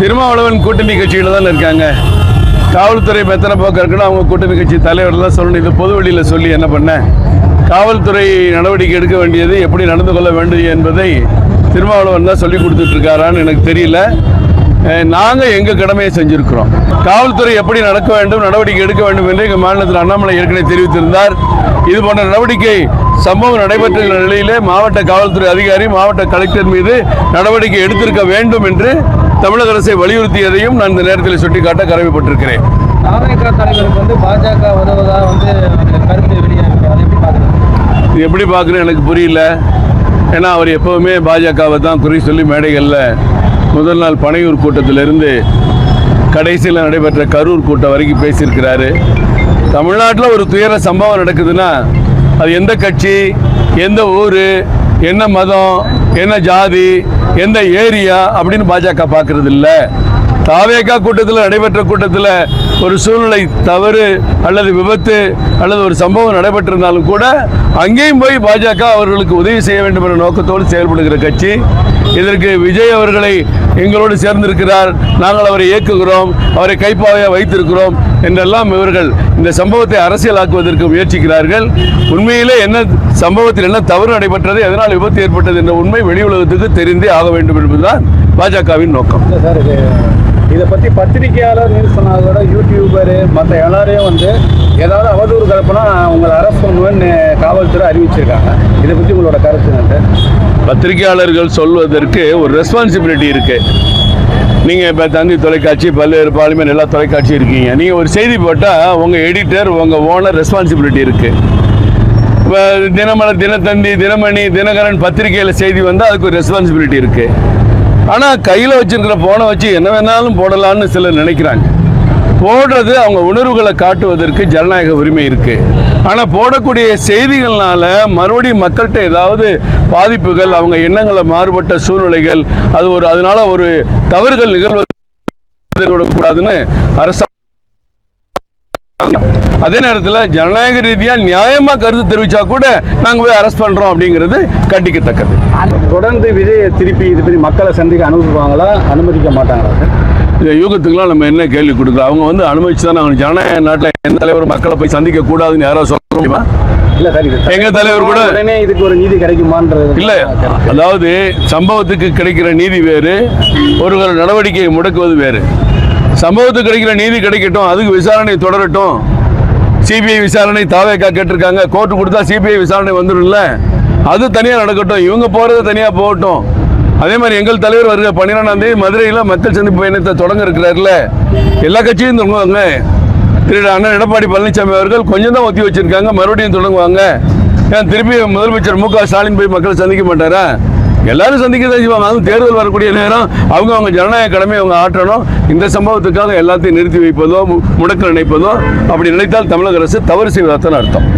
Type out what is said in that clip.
திருமாவளவன் கூட்டணி கட்சியில் தான் இருக்காங்க. காவல்துறை மெத்தனை போக்க இருக்குன்னு அவங்க கூட்டணி கட்சி தலைவர்லாம் சொல்லணும். இது பொது வெளியில் சொல்லி என்ன பண்ண? காவல்துறை நடவடிக்கை எடுக்க வேண்டியது எப்படி நடந்து கொள்ள வேண்டும் என்பதை திருமாவளவன் தான் சொல்லி கொடுத்துட்ருக்காரான்னு எனக்கு தெரியல. நாங்கள் எங்கள் கடமையை செஞ்சுருக்கிறோம்? காவல்துறை எப்படி நடக்க வேண்டும் நடவடிக்கை எடுக்க வேண்டும் என்று எங்கள் மாநிலத்தில் அண்ணாமலை ஏற்கனவே தெரிவித்திருந்தார். இது போன்ற நடவடிக்கை சம்பவம் நடைபெற்ற நிலையிலே மாவட்ட காவல்துறை அதிகாரி மாவட்ட கலெக்டர் மீது நடவடிக்கை எடுத்திருக்க வேண்டும் என்று தமிழக அரசை வலியுறுத்தியதையும் நான் இந்த நேரத்தில் சுட்டிக்காட்ட கடமைப்பட்டிருக்கிறேன். தலைவருக்கு வந்து பாஜக உதவுவதா வந்து கருத்து இது எப்படி பார்க்குறேன்? எனக்கு புரியல. ஏன்னா அவர் எப்போவுமே பாஜகவை தான் குறி சொல்லி மேடைகளில் முதல் நாள் பனையூர் கூட்டத்திலிருந்து கடைசியில் நடைபெற்ற கரூர் கூட்டம் வரைக்கும் பேசியிருக்கிறாரு. தமிழ்நாட்டில் ஒரு துயர சம்பவம் நடக்குதுன்னா அது எந்த கட்சி எந்த ஊர் என்ன மதம் என்ன ஜாதி எந்த ஏரியா அப்படின்னு பாஜக பார்க்கறது இல்லை தாவேகா கூட்டத்தில் நடைபெற்ற கூட்டத்தில் ஒரு சூழ்நிலை தவறு அல்லது விபத்து அல்லது ஒரு சம்பவம் நடைபெற்றிருந்தாலும் கூட அங்கேயும் போய் பாஜக அவர்களுக்கு உதவி செய்ய வேண்டும் என்ற நோக்கத்தோடு செயல்படுகிற கட்சி. இதற்கு விஜய் அவர்களை எங்களோடு சேர்ந்திருக்கிறார். நாங்கள் அவரை இயக்குகிறோம் அவரை கைப்பாவையாக வைத்திருக்கிறோம் என்றெல்லாம் இவர்கள் இந்த சம்பவத்தை அரசியலாக்குவதற்கு முயற்சிக்கிறார்கள். உண்மையிலே என்ன சம்பவத்தில் என்ன தவறு நடைபெற்றது எதனால் விபத்து ஏற்பட்டது என்ற உண்மை வெளி உலகத்துக்கு தெரிந்தே ஆக வேண்டும் என்பதுதான் பாஜகவின் நோக்கம். சார் இதை பற்றி பத்திரிகையாளர் நியூஸ் சொன்னதோட யூடியூபரு மற்ற எல்லாரையும் வந்து ஏதாவது அவதூறு கலப்புனா உங்களை அரெஸ்ட் பண்ணுவேன்னு காவல்துறை அறிவிச்சிருக்காங்க. இதை பற்றி உங்களோட கருத்து என்னது? பத்திரிகையாளர்கள் சொல்வதற்கு ஒரு ரெஸ்பான்சிபிலிட்டி இருக்குது நீங்கள் இப்போ தந்தி தொலைக்காட்சி பல்வேறு பாலுமே எல்லா தொலைக்காட்சி இருக்கீங்க. நீங்கள் ஒரு செய்தி போட்டால் உங்கள் எடிட்டர் உங்கள் ஓனர் ரெஸ்பான்சிபிலிட்டி இருக்குது இப்போ தினமலர் தினத்தந்தி தினமணி தினகரன் பத்திரிகையில் செய்தி வந்தால் அதுக்கு ஒரு ரெஸ்பான்சிபிலிட்டி இருக்குது ஆனால் கையில் வச்சிருக்கிற போனை வச்சு என்ன வேணாலும் போடலான்னு சிலர் நினைக்கிறாங்க. போடுறது அவங்க உணர்வுகளை காட்டுவதற்கு ஜனநாயக உரிமை இருக்கு. ஆனால் போடக்கூடிய செய்திகள்னால மறுபடியும் மக்கள்கிட்ட ஏதாவது பாதிப்புகள் அவங்க எண்ணங்களை மாறுபட்ட சூழ்நிலைகள் அது ஒரு அதனால ஒரு தவறுகள் நிகழ்வது கூடாதுன்னு அரசாங்கம் அதே நேரத்தில் ஜனநாயக ரீதியாக நியாயமா கருத்து தெரிவிச்சா கூட நாங்கள் போய் அரெஸ்ட் பண்றோம் அப்படிங்கிறது கண்டிக்கத்தக்கது. தொடர்ந்து விஜயை திருப்பி இது பற்றி மக்களை சந்திக்க அனுமதிப்பாங்களா? அனுமதிக்க மாட்டாங்களா? இந்த யூகத்துக்குலாம் நம்ம என்ன கேள்வி கொடுக்குறோம்? அவங்க வந்து அனுமதிச்சு தான் அவங்க ஜனநாயக நாட்டில் எந்த தலைவர் மக்களை போய் சந்திக்க கூடாதுன்னு யாராவது சொல்ல முடியுமா? எங்க தலைவர் கூட இதுக்கு ஒரு நீதி கிடைக்குமான்றது இல்ல அதாவது சம்பவத்துக்கு கிடைக்கிற நீதி வேறு ஒரு நடவடிக்கையை முடக்குவது வேறு. சம்பவத்துக்கு கிடைக்கிற நீதி கிடைக்கட்டும் அதுக்கு விசாரணை தொடரட்டும். சிபிஐ விசாரணை தாவேக்கா கேட்டிருக்காங்க. கோர்ட்டு கொடுத்தா சிபிஐ விசாரணை வந்துடும்ல அது தனியாக நடக்கட்டும். இவங்க போகிறது தனியாக போகட்டும். அதே மாதிரி எங்கள் தலைவர் வருகிற பன்னிரெண்டாம் தேதி மதுரையில் மக்கள் சந்திப்பு பயணத்தை தொடங்க இருக்கிறாருல. எல்லா கட்சியும் தொடங்குவாங்க. திரு அண்ணன் எடப்பாடி பழனிசாமி அவர்கள் கொஞ்சம் தான் ஒத்தி வச்சிருக்காங்க. மறுபடியும் தொடங்குவாங்க. ஏன் திருப்பி முதலமைச்சர் மு க ஸ்டாலின் போய் மக்களை சந்திக்க மாட்டாரா? எல்லாரும் சந்திக்க செய்வாங்க. அதுவும் தேர்தல் வரக்கூடிய நேரம் அவங்க அவங்க ஜனநாயக கடமை அவங்க ஆற்றணும். இந்த சம்பவத்துக்காக எல்லாத்தையும் நிறுத்தி வைப்பதோ மு- முடக்க நினைப்பதோ அப்படி நினைத்தால் தமிழக அரசு தவறு செய்வதாகத்தான் அர்த்தம்.